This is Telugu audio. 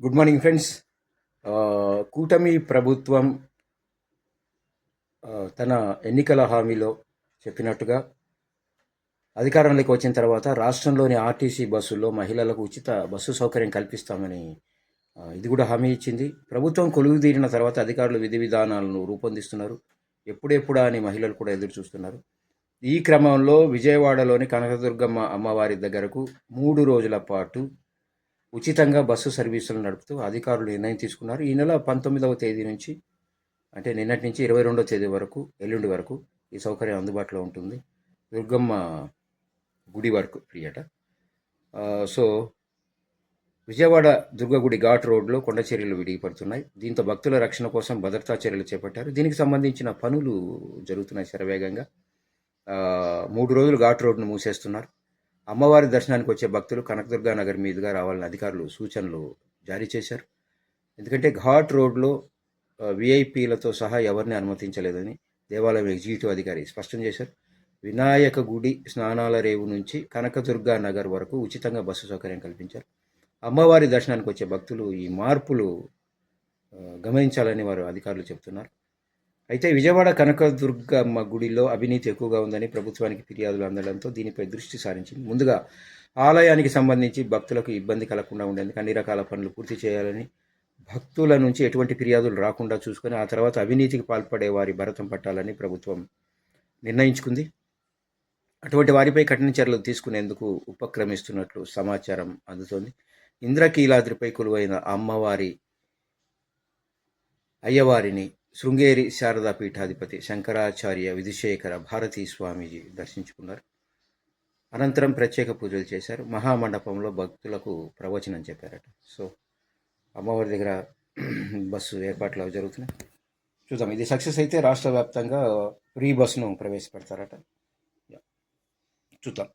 Good morning friends. కూటమి ప్రభుత్వం తన ఎన్నికల హామీలో చెప్పినట్టుగా అధికారంలోకి వచ్చిన తర్వాత రాష్ట్రంలోని ఆర్టీసీ బస్సుల్లో మహిళలకు ఉచిత బస్సు సౌకర్యం కల్పిస్తామని ఇది కూడా హామీ ఇచ్చింది. ప్రభుత్వం కొలువు తీరిన తర్వాత అధికారులు విధి విధానాలను రూపొందిస్తున్నారు. ఎప్పుడెప్పుడా అని మహిళలు కూడా ఎదురు చూస్తున్నారు. ఈ క్రమంలో విజయవాడలోని కనకదుర్గమ్మ అమ్మవారి దగ్గరకు మూడు రోజుల పాటు ఉచితంగా బస్సు సర్వీసులు నడుపుతూ అధికారులు నిర్ణయం తీసుకున్నారు. ఈ నెల పంతొమ్మిదవ తేదీ నుంచి అంటే నిన్నటి నుంచి ఇరవై రెండవ తేదీ వరకు ఎల్లుండి వరకు ఈ సౌకర్యం అందుబాటులో ఉంటుంది. దుర్గమ్మ గుడి వరకు ప్రియట సో విజయవాడ దుర్గగుడి ఘాట్ రోడ్లో కొండ చర్యలు విడిగిపడుతున్నాయి. దీంతో భక్తుల రక్షణ కోసం భద్రతా చర్యలు చేపట్టారు. దీనికి సంబంధించిన పనులు జరుగుతున్నాయి శరవేగంగా. మూడు రోజులు ఘాట్ రోడ్ను మూసేస్తున్నారు. అమ్మవారి దర్శనానికి వచ్చే భక్తులు కనకదుర్గా నగర్ మీదుగా రావాలని అధికారులు సూచనలు జారీ చేశారు. ఎందుకంటే ఘాట్ రోడ్లో విఐపీలతో సహా ఎవరిని అనుమతించలేదని దేవాలయం ఎగ్జిక్యూటివ్ అధికారి స్పష్టం చేశారు. వినాయక గుడి స్నానాల రేవు నుంచి కనకదుర్గా నగర్ వరకు ఉచితంగా బస్సు సౌకర్యం కల్పించారు. అమ్మవారి దర్శనానికి వచ్చే భక్తులు ఈ మార్పులు గమనించాలని వారు అధికారులు చెప్తున్నారు అయితే విజయవాడ కనకదుర్గమ్మ గుడిలో అవినీతి ఎక్కువగా ఉందని ప్రభుత్వానికి ఫిర్యాదులు అందడంతో దీనిపై దృష్టి సారించింది. ముందుగా ఆలయానికి సంబంధించి భక్తులకు ఇబ్బంది కలగకుండా ఉండేందుకు అన్ని రకాల పనులు పూర్తి చేయాలని భక్తుల నుంచి ఎటువంటి ఫిర్యాదులు రాకుండా చూసుకొని ఆ తర్వాత అవినీతికి పాల్పడే వారి భరతం పట్టాలని ప్రభుత్వం నిర్ణయించుకుంది. అటువంటి వారిపై కఠిన చర్యలు తీసుకునేందుకు ఉపక్రమిస్తున్నట్లు సమాచారం అందుతోంది. ఇంద్రకీలాద్రిపై కొలువైన అమ్మవారి అయ్యవారిని శృంగేరి శారదా పీఠాధిపతి శంకరాచార్య విధుశేఖర భారతీ స్వామీజీ దర్శించుకున్నారు. అనంతరం ప్రత్యేక పూజలు చేశారు. మహామండపంలో భక్తులకు ప్రవచనం చెప్పారట. సో అమ్మవారి దగ్గర బస్సు ఏర్పాట్లు అవి జరుగుతున్నాయి. చూద్దాం. ఇది సక్సెస్ అయితే రాష్ట్ర వ్యాప్తంగా ఫ్రీ బస్సును ప్రవేశపెడతారట. యా. చూద్దాం.